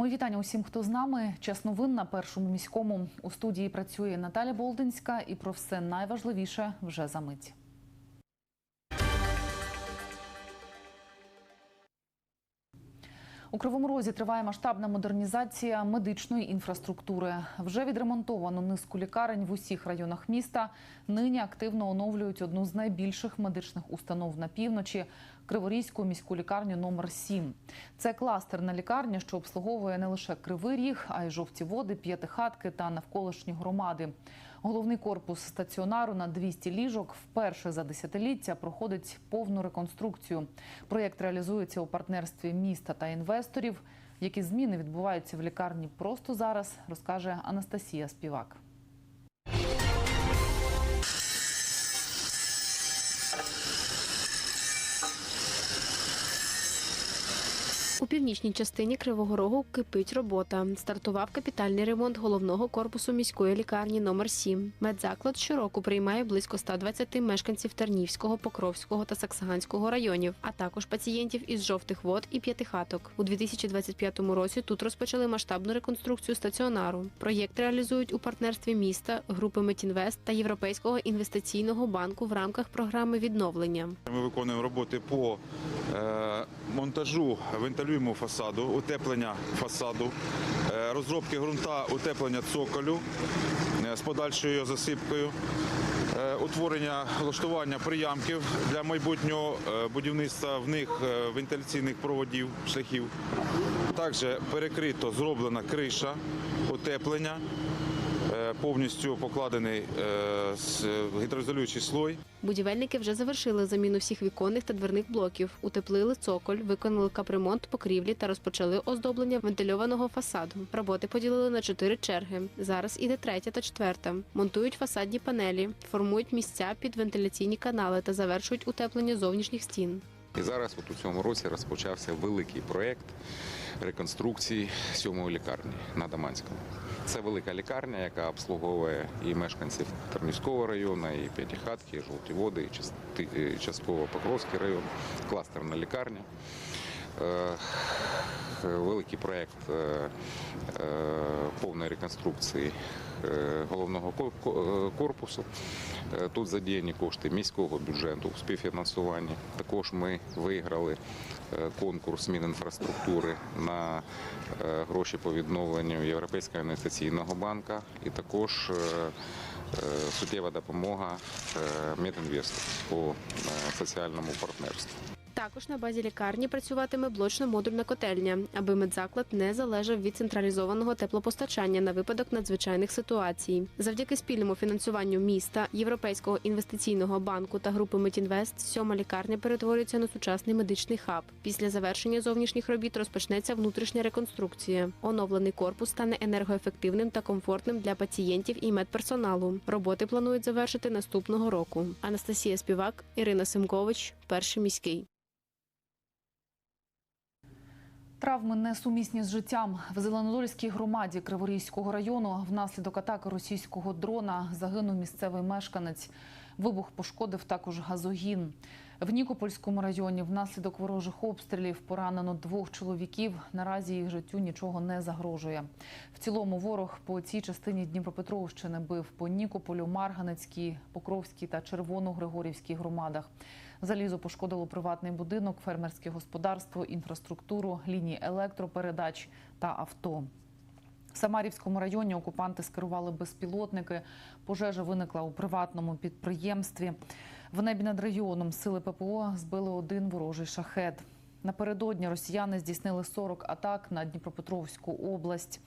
Мої вітання усім, хто з нами. Час новин на першому міському у студії працює Наталя Болдинська, і про все найважливіше вже за мить. У Кривому Розі триває масштабна модернізація медичної інфраструктури. Вже відремонтовано низку лікарень в усіх районах міста. Нині активно оновлюють одну з найбільших медичних установ на півночі Криворізьку міську лікарню номер 7 Це кластерна лікарня, що обслуговує не лише Кривий Ріг, а й жовті води, п'ятихатки та навколишні громади. Головний корпус стаціонару на 200 ліжок вперше за десятиліття проходить повну реконструкцію. Проєкт реалізується у партнерстві міста та інвесторів. Які зміни відбуваються в лікарні просто зараз, розкаже Анастасія Співак. У північній частині Кривого Рогу кипить робота. Стартував капітальний ремонт головного корпусу міської лікарні номер 7 Медзаклад щороку приймає близько 120 мешканців Тернівського, Покровського та Саксаганського районів, а також пацієнтів із жовтих вод і п'ятихаток. У 2025 році тут розпочали масштабну реконструкцію стаціонару. Проєкт реалізують у партнерстві міста, групи Метінвест та Європейського інвестиційного банку в рамках програми відновлення. Ми виконуємо роботи по е, монтажу вентилюємо фасаду, утеплення фасаду, е, розробки ґрунта, утеплення цоколю е, з подальшою його засипкою, е, утворення влаштування приямків для майбутнього будівництва в них вентиляційних проводів, шляхів. Також перекрито зроблена криша, утеплення, повністю покладений е, гідроізолюючий слой. Будівельники вже завершили заміну всіх віконних та дверних блоків, утеплили цоколь, виконали капремонт покрівлі та розпочали оздоблення вентильованого фасаду. Роботи поділили на чотири черги. Зараз іде третя та четверта. Монтують фасадні панелі, формують місця під вентиляційні канали та завершують утеплення зовнішніх стін. І зараз от у цьому році розпочався великий проєкт реконструкції сьомої лікарні на Даманському. Це велика лікарня, яка обслуговує і мешканців Тернівського району, і П'ятихатки, і Жовті Води, і частково Покровський район, кластерна лікарня. Е, Великий проєкт е, е, повної реконструкції головного кор- ко- корпусу. Тут задіяні кошти міського бюджету у співфінансуванні. Також ми виграли конкурс Мінінфраструктури на гроші по відновленню Європейського інвестиційного банка і також суттєва допомога Медінвесту по соціальному партнерству. Також на базі лікарні працюватиме блочно-модульна котельня, аби медзаклад не залежав від централізованого теплопостачання на випадок надзвичайних ситуацій. Завдяки спільному фінансуванню міста, Європейського інвестиційного банку та групи Метінвест, сьома лікарня перетворюється на сучасний медичний хаб. Після завершення зовнішніх робіт розпочнеться внутрішня реконструкція. Оновлений корпус стане енергоефективним та комфортним для пацієнтів і медперсоналу. Роботи планують завершити наступного року. Анастасія Співак, Ірина Семкович, перший міський. Травми несумісні з життям в Зеленодольській громаді Криворізького району внаслідок атаки російського дрона загинув місцевий мешканець. Вибух пошкодив також газогін. В Нікопольському районі внаслідок ворожих обстрілів поранено двох чоловіків. Наразі їх життю нічого не загрожує. В цілому ворог по цій частині Дніпропетровщини бив по Нікополю, Марганецькій, Покровській та Червоно-Григорівській громадах. Залізо пошкодило приватний будинок, фермерське господарство, інфраструктуру, лінії електропередач та авто. В Самарівському районі окупанти скерували безпілотники. Пожежа виникла у приватному підприємстві. В небі над районом сили ППО збили один ворожий шахет. Напередодні росіяни здійснили 40 атак на Дніпропетровську область.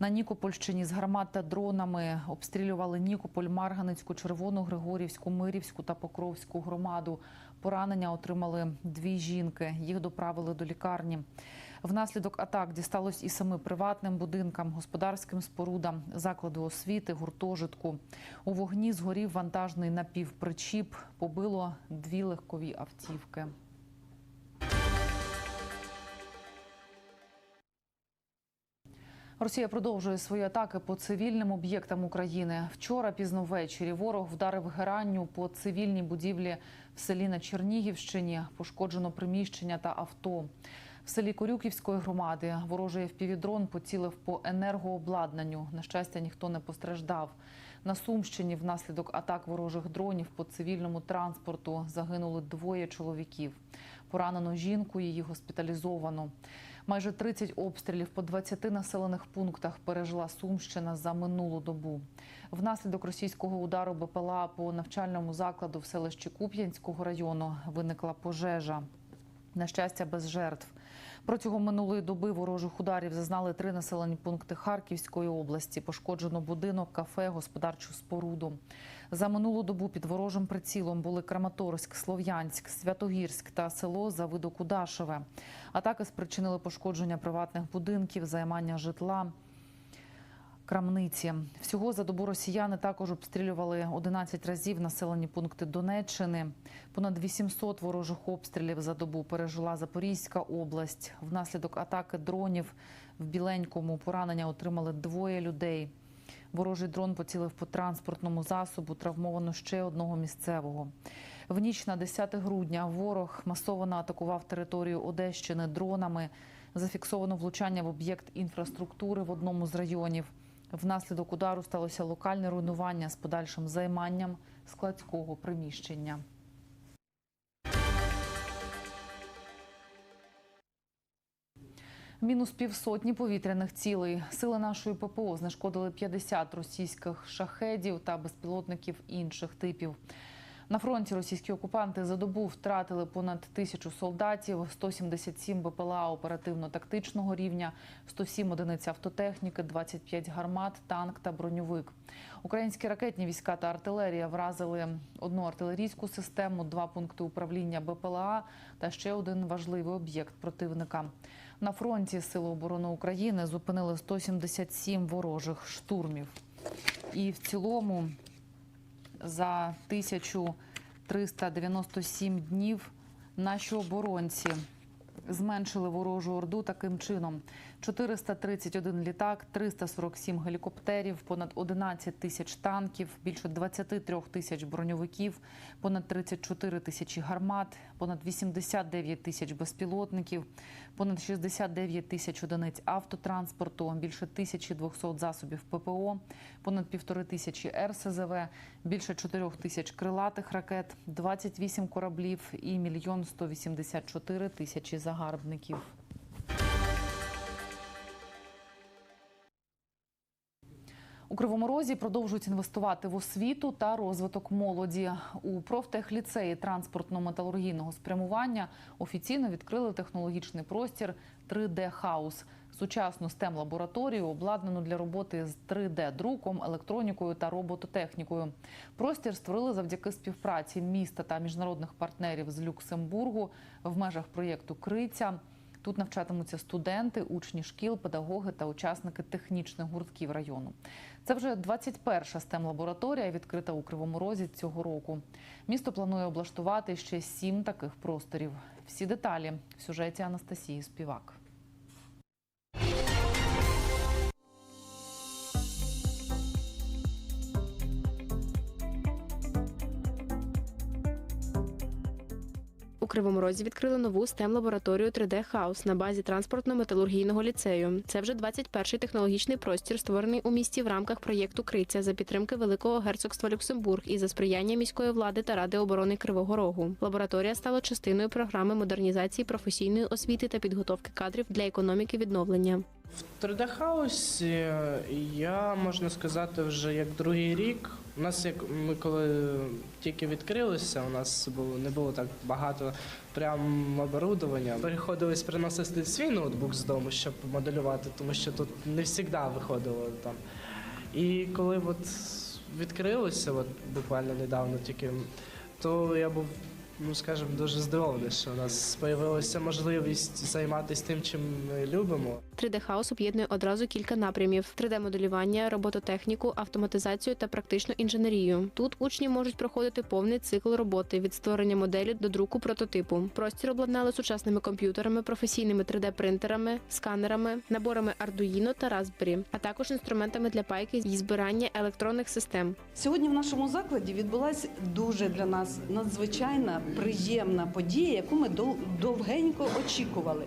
На Нікопольщині з гармат та дронами обстрілювали Нікополь, Марганецьку, Червону, Григорівську, Мирівську та Покровську громаду. Поранення отримали дві жінки. Їх доправили до лікарні. Внаслідок атак дісталось і семи приватним будинкам, господарським спорудам, закладу освіти, гуртожитку. У вогні згорів вантажний напівпричіп, побило дві легкові автівки. Росія продовжує свої атаки по цивільним об'єктам України. Вчора пізно ввечері ворог вдарив геранню по цивільній будівлі в селі на Чернігівщині. Пошкоджено приміщення та авто. В селі Корюківської громади ворожий впівдрон поцілив по енергообладнанню. На щастя, ніхто не постраждав. На Сумщині внаслідок атак ворожих дронів по цивільному транспорту загинули двоє чоловіків. Поранено жінку, її госпіталізовано. Майже 30 обстрілів по 20 населених пунктах пережила Сумщина за минулу добу. Внаслідок російського удару БПЛА по навчальному закладу в селищі Куп'янського району виникла пожежа. На щастя, без жертв. Протягом минулої доби ворожих ударів зазнали три населені пункти Харківської області. Пошкоджено будинок, кафе, господарчу споруду. За минулу добу під ворожим прицілом були Краматорськ, Слов'янськ, Святогірськ та село Завидокудашеве. Атаки спричинили пошкодження приватних будинків, займання житла. Крамниці всього за добу росіяни також обстрілювали 11 разів населені пункти Донеччини. Понад 800 ворожих обстрілів за добу пережила Запорізька область. Внаслідок атаки дронів в Біленькому поранення отримали двоє людей. Ворожий дрон поцілив по транспортному засобу, травмовано ще одного місцевого. В ніч на 10 грудня ворог масово атакував територію Одещини дронами. Зафіксовано влучання в об'єкт інфраструктури в одному з районів. Внаслідок удару сталося локальне руйнування з подальшим займанням складського приміщення. Мінус півсотні повітряних цілей. Сили нашої ППО знешкодили 50 російських шахедів та безпілотників інших типів. На фронті російські окупанти за добу втратили понад тисячу солдатів, 177 БПЛА оперативно-тактичного рівня, 107 одиниць автотехніки, 25 гармат, танк та броньовик. Українські ракетні війська та артилерія вразили одну артилерійську систему, два пункти управління БПЛА та ще один важливий об'єкт противника. На фронті Сили оборони України зупинили 177 ворожих штурмів. І в цілому за 1397 днів наші оборонці зменшили ворожу орду таким чином: 431 літак, 347 гелікоптерів, понад 11 тисяч танків, більше 23 тисяч броньовиків, понад 34 тисячі гармат, понад 89 тисяч безпілотників, понад 69 тисяч одиниць автотранспорту, більше 1200 засобів ППО, понад півтори тисячі РСЗВ, більше 4 тисяч крилатих ракет, 28 кораблів і мільйон 184 тисячі загарбників. Кривому Розі продовжують інвестувати в освіту та розвиток молоді. У профтехліцеї транспортно-металургійного спрямування офіційно відкрили технологічний простір 3D Хаус. Сучасну stem лабораторію обладнану для роботи з 3D-друком, електронікою та робототехнікою. Простір створили завдяки співпраці міста та міжнародних партнерів з Люксембургу в межах проєкту Криця. Тут навчатимуться студенти, учні шкіл, педагоги та учасники технічних гуртків району. Це вже 21-ша stem лабораторія, відкрита у Кривому Розі цього року. Місто планує облаштувати ще сім таких просторів. Всі деталі в сюжеті Анастасії Співак. Кривому Розі відкрили нову stem лабораторію 3D Хаус на базі транспортно-металургійного ліцею. Це вже 21-й технологічний простір, створений у місті в рамках проєкту Криця за підтримки Великого герцогства Люксембург і за сприяння міської влади та ради оборони Кривого Рогу. Лабораторія стала частиною програми модернізації професійної освіти та підготовки кадрів для економіки відновлення. В 3D хаусі я можна сказати вже як другий рік. У нас як ми коли тільки відкрилися, у нас було не було так багато прям оборудовання. Приходилось приносити свій ноутбук з дому, щоб моделювати, тому що тут не завжди виходило там. І коли от відкрилося, от буквально недавно тільки, то я був. Ну, скажімо, дуже здивований, що у нас з'явилася можливість займатися тим, чим ми любимо. 3D Хаус об'єднує одразу кілька напрямів: 3D-моделювання, робототехніку, автоматизацію та практичну інженерію. Тут учні можуть проходити повний цикл роботи від створення моделі до друку прототипу. Простір обладнали сучасними комп'ютерами, професійними 3D-принтерами, сканерами, наборами Arduino та Raspberry, а також інструментами для пайки і збирання електронних систем. Сьогодні в нашому закладі відбулася дуже для нас надзвичайна приємна подія, яку ми довгенько очікували.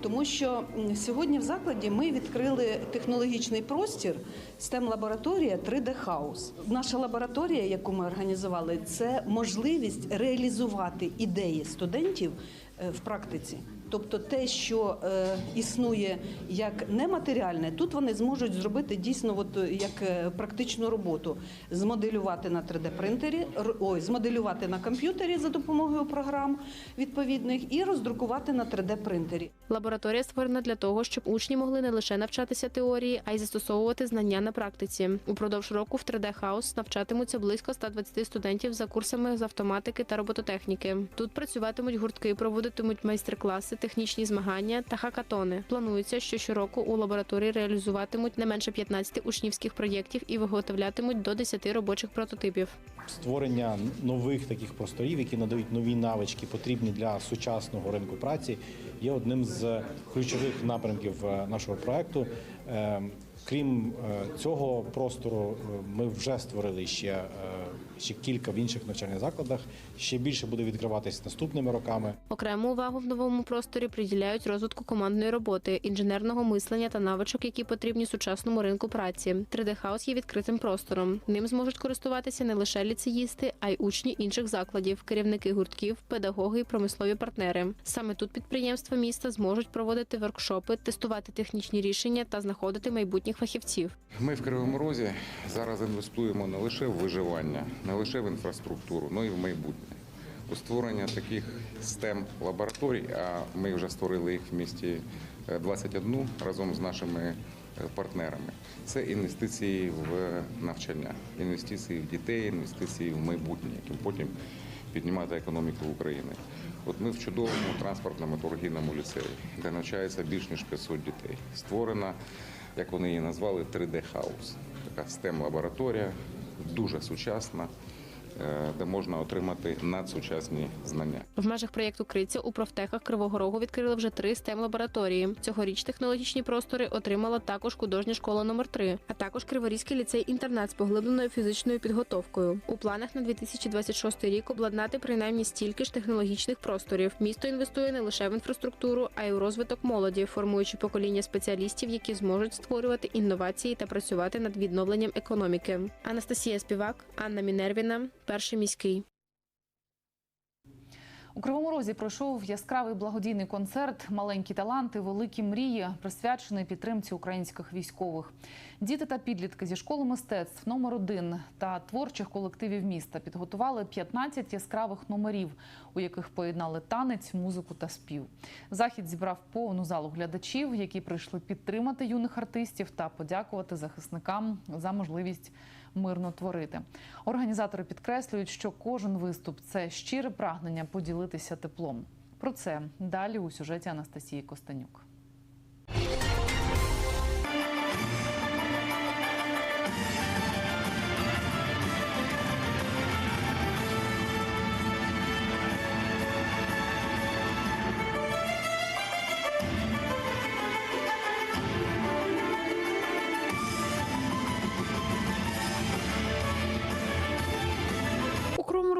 Тому що сьогодні в закладі ми відкрили технологічний простір STEM лабораторія 3D House. Наша лабораторія, яку ми організували, це можливість реалізувати ідеї студентів е, в практиці. Тобто те, що е, існує як нематеріальне, тут вони зможуть зробити дійсно от, е, як е, практичну роботу, змоделювати на 3D-принтері, р- ой, змоделювати на комп'ютері за допомогою програм відповідних і роздрукувати на 3D-принтері. Лабораторія створена для того, щоб учні могли не лише навчатися теорії, а й застосовувати знання на практиці. Упродовж року в 3D House навчатимуться близько 120 студентів за курсами з автоматики та робототехніки. Тут працюватимуть гуртки, проводитимуть майстер-класи, технічні змагання та хакатони. Планується, що щороку у лабораторії реалізуватимуть не менше 15 учнівських проєктів і виготовлятимуть до 10 робочих прототипів. створення нових таких просторів, які надають нові навички, потрібні для сучасного ринку праці, є одним з ключових напрямків е, нашого проекту. Е, Крім е, цього простору, е, ми вже створили ще, ще кілька в інших навчальних закладах. Ще більше буде відкриватись наступними роками. Окрему увагу в новому просторі приділяють розвитку командної роботи, інженерного мислення та навичок, які потрібні сучасному ринку праці. 3D House є відкритим простором. Ним зможуть користуватися не лише ліцеїсти, а й учні інших закладів, керівники гуртків, педагоги і промислові партнери. Саме тут підприємства міста зможуть проводити воркшопи, тестувати технічні рішення та знаходити майбутніх фахівців. Ми в Кривому Розі зараз інвестуємо не лише в виживання, не лише в інфраструктуру, але й в майбутнє. У створення таких STEM лабораторій, а ми вже створили їх в місті е, 21 разом з нашими е, партнерами. Це інвестиції в навчання, інвестиції в дітей, інвестиції в майбутнє, яким потім піднімати економіку України. От ми в чудовому транспортно-металургійному ліцеї, де навчається більш ніж 500 дітей. Створена, як вони її назвали, 3D House. Така STEM лабораторія, дуже сучасна, де можна отримати надсучасні знання. В межах проєкту Криця у профтехах Кривого Рогу відкрили вже три stem лабораторії. Цьогоріч технологічні простори отримала також художня школа номер 3 а також Криворізький ліцей-інтернат з поглибленою фізичною підготовкою. У планах на 2026 рік обладнати принаймні стільки ж технологічних просторів. Місто інвестує не лише в інфраструктуру, а й у розвиток молоді, формуючи покоління спеціалістів, які зможуть створювати інновації та працювати над відновленням економіки. Анастасія Співак, Анна Мінервіна, перший міський. У Кривому Розі пройшов яскравий благодійний концерт Маленькі таланти, великі мрії, присвячений підтримці українських військових. Діти та підлітки зі школи мистецтв номер 1 та творчих колективів міста підготували 15 яскравих номерів, у яких поєднали танець, музику та спів. Захід зібрав повну залу глядачів, які прийшли підтримати юних артистів та подякувати захисникам за можливість мирно творити. Організатори підкреслюють, що кожен виступ це щире прагнення поділитися теплом. Про це далі у сюжеті Анастасії Костенюк.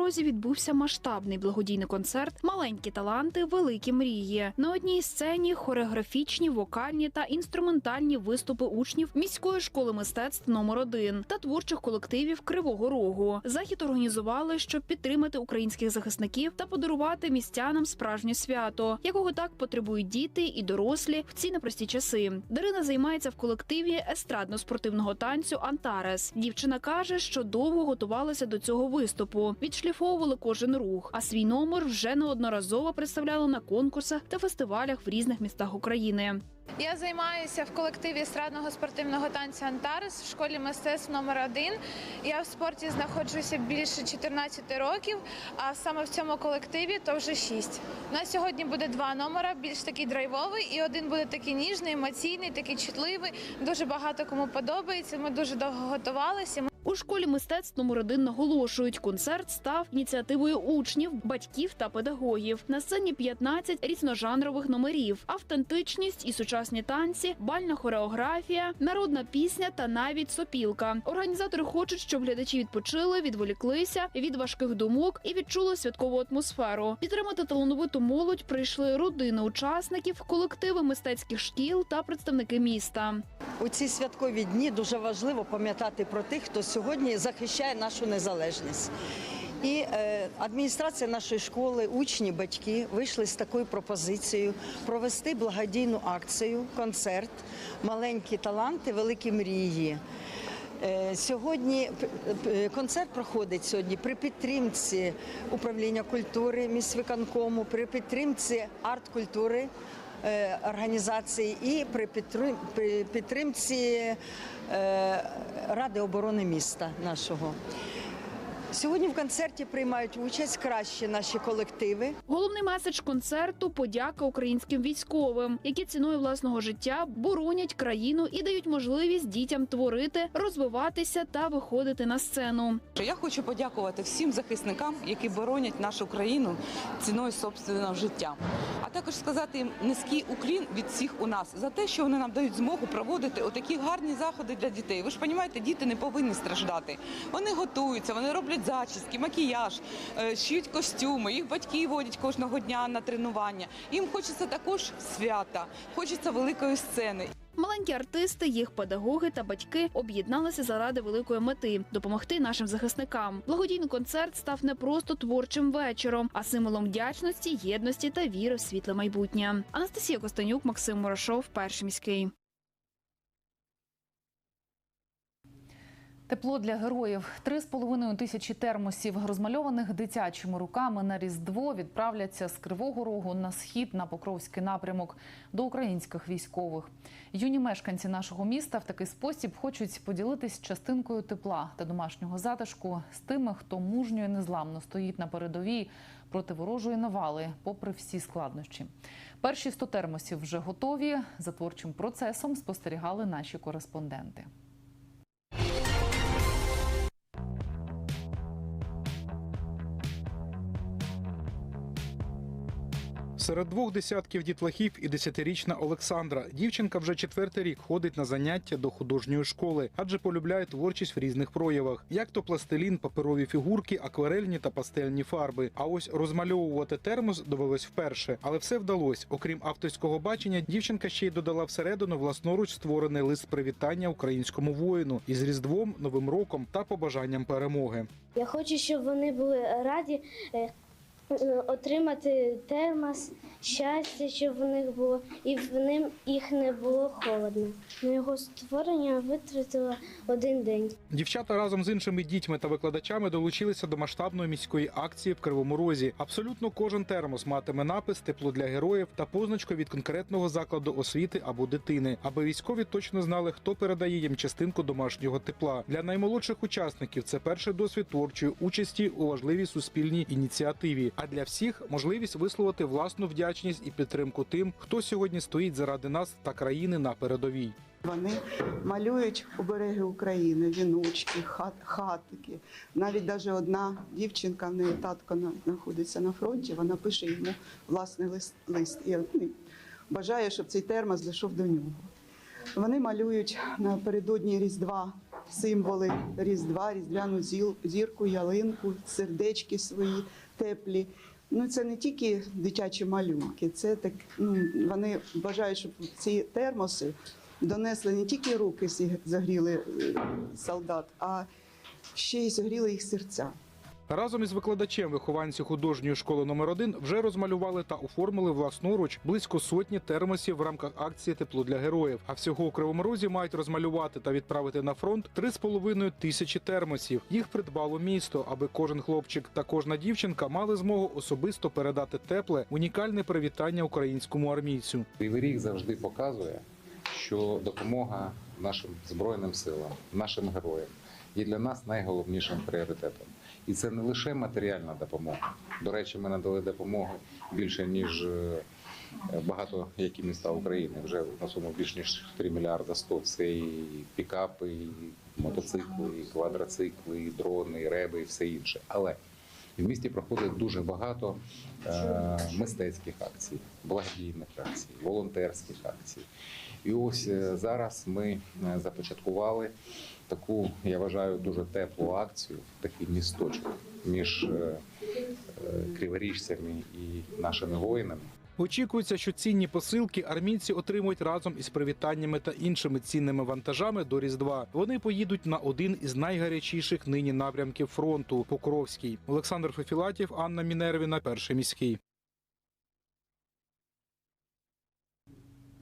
Розі відбувся масштабний благодійний концерт Маленькі таланти, великі мрії. На одній сцені хореографічні, вокальні та інструментальні виступи учнів міської школи мистецтв номер 1 та творчих колективів Кривого Рогу. Захід організували, щоб підтримати українських захисників та подарувати містянам справжнє свято, якого так потребують діти і дорослі в ці непрості часи. Дарина займається в колективі естрадно-спортивного танцю Антарес. Дівчина каже, що довго готувалася до цього виступу, відшліфовували кожен рух, а свій номер вже неодноразово представляли на конкурсах та фестивалях в різних містах України. Я займаюся в колективі естрадного спортивного танцю Антарес в школі мистецтв номер 1 Я в спорті знаходжуся більше 14 років, а саме в цьому колективі то вже 6. У нас сьогодні буде два номера, більш такий драйвовий, і один буде такий ніжний, емоційний, такий чутливий. Дуже багато кому подобається. Ми дуже довго готувалися. У школі мистецтв номер один наголошують, концерт став ініціативою учнів, батьків та педагогів. На сцені 15 різножанрових номерів, автентичність і сучасні танці, бальна хореографія, народна пісня та навіть сопілка. Організатори хочуть, щоб глядачі відпочили, відволіклися від важких думок і відчули святкову атмосферу. Підтримати талановиту молодь прийшли родини учасників, колективи мистецьких шкіл та представники міста. У ці святкові дні дуже важливо пам'ятати про тих, хто сьогодні захищає нашу незалежність. І е, адміністрація нашої школи, учні, батьки вийшли з такою пропозицією провести благодійну акцію, концерт Маленькі таланти, великі мрії. Е, Сьогодні концерт проходить сьогодні при підтримці управління культури міськвиконкому, при підтримці арт-культури організації і при підтрим- підтримці е, Ради оборони міста нашого. Сьогодні в концерті приймають участь кращі наші колективи. Головний меседж концерту подяка українським військовим, які ціною власного життя боронять країну і дають можливість дітям творити, розвиватися та виходити на сцену. Я хочу подякувати всім захисникам, які боронять нашу країну ціною собственного життя. А також сказати їм низький уклін від всіх у нас за те, що вони нам дають змогу проводити отакі гарні заходи для дітей. Ви ж розумієте, діти не повинні страждати. Вони готуються, вони роблять зачіски, макіяж, е, шиють костюми. Їх батьки водять кожного дня на тренування. Їм хочеться також свята, хочеться великої сцени. Маленькі артисти, їх педагоги та батьки об'єдналися заради великої мети допомогти нашим захисникам. Благодійний концерт став не просто творчим вечором, а символом вдячності, єдності та віри в світле майбутнє. Анастасія Костенюк, Максим Морошов, перший міський. Тепло для героїв. Три з половиною тисячі термосів, розмальованих дитячими руками на Різдво, відправляться з Кривого Рогу на схід на Покровський напрямок до українських військових. Юні мешканці нашого міста в такий спосіб хочуть поділитись частинкою тепла та домашнього затишку з тими, хто мужньо і незламно стоїть на передовій проти ворожої навали, попри всі складнощі. Перші 100 термосів вже готові. За творчим процесом спостерігали наші кореспонденти. Серед двох десятків дітлахів і десятирічна Олександра. Дівчинка вже четвертий рік ходить на заняття до художньої школи, адже полюбляє творчість в різних проявах, як то пластилін, паперові фігурки, акварельні та пастельні фарби. А ось розмальовувати термос довелось вперше, але все вдалось. Окрім авторського бачення, дівчинка ще й додала всередину власноруч створений лист привітання українському воїну із різдвом, новим роком та побажанням перемоги. Я хочу, щоб вони були раді е, отримати термос, щастя, щоб в них було, і в ним їх не було холодно. На його створення витратила один день. Дівчата разом з іншими дітьми та викладачами долучилися до масштабної міської акції в Кривому Розі. Абсолютно кожен термос матиме напис тепло для героїв та позначку від конкретного закладу освіти або дитини, аби військові точно знали, хто передає їм частинку домашнього тепла. Для наймолодших учасників це перший досвід творчої участі у важливій суспільній ініціативі. А для всіх можливість висловити власну вдячність і підтримку тим, хто сьогодні стоїть заради нас та країни на передовій. Вони малюють обереги України, віночки, хат, хатики. Навіть даже одна дівчинка, в неї татко на- знаходиться на фронті, вона пише йому власний лист. лист і ну, бажає, щоб цей термос дійшов до нього. Вони малюють напередодні Різдва символи Різдва, різдвяну зірку, ялинку, сердечки свої теплі. Ну, це не тільки дитячі малюнки, це так, ну, вони бажають, щоб ці термоси донесли не тільки руки зі- загріли е, солдат, а ще й загріли їх серця. Разом із викладачем вихованці художньої школи номер 1 вже розмалювали та оформили власноруч близько сотні термосів в рамках акції Тепло для героїв. А всього у Кривому Розі мають розмалювати та відправити на фронт 3,5 тисячі термосів. Їх придбало місто, аби кожен хлопчик та кожна дівчинка мали змогу особисто передати тепле, унікальне привітання українському армійцю. Кривий рік завжди показує, що допомога нашим збройним силам, нашим героям є для нас найголовнішим пріоритетом. І це не лише матеріальна допомога. До речі, ми надали допомоги більше ніж Е, Багато які міста України вже на суму більш ніж 3 мільярда 100. Це і пікапи, і мотоцикли, і квадроцикли, і дрони, і реби, і все інше. Але в місті проходить дуже багато е, мистецьких акцій, благодійних акцій, волонтерських акцій. І ось е, зараз ми е, започаткували таку, я вважаю, дуже теплу акцію, такий місточок між е, е, криворіжцями і нашими воїнами. Очікується, що цінні посилки армійці отримують разом із привітаннями та іншими цінними вантажами до Різдва. Вони поїдуть на один із найгарячіших нині напрямків фронту Покровський. Олександр Фефілатів, Анна Мінервіна, перший міський.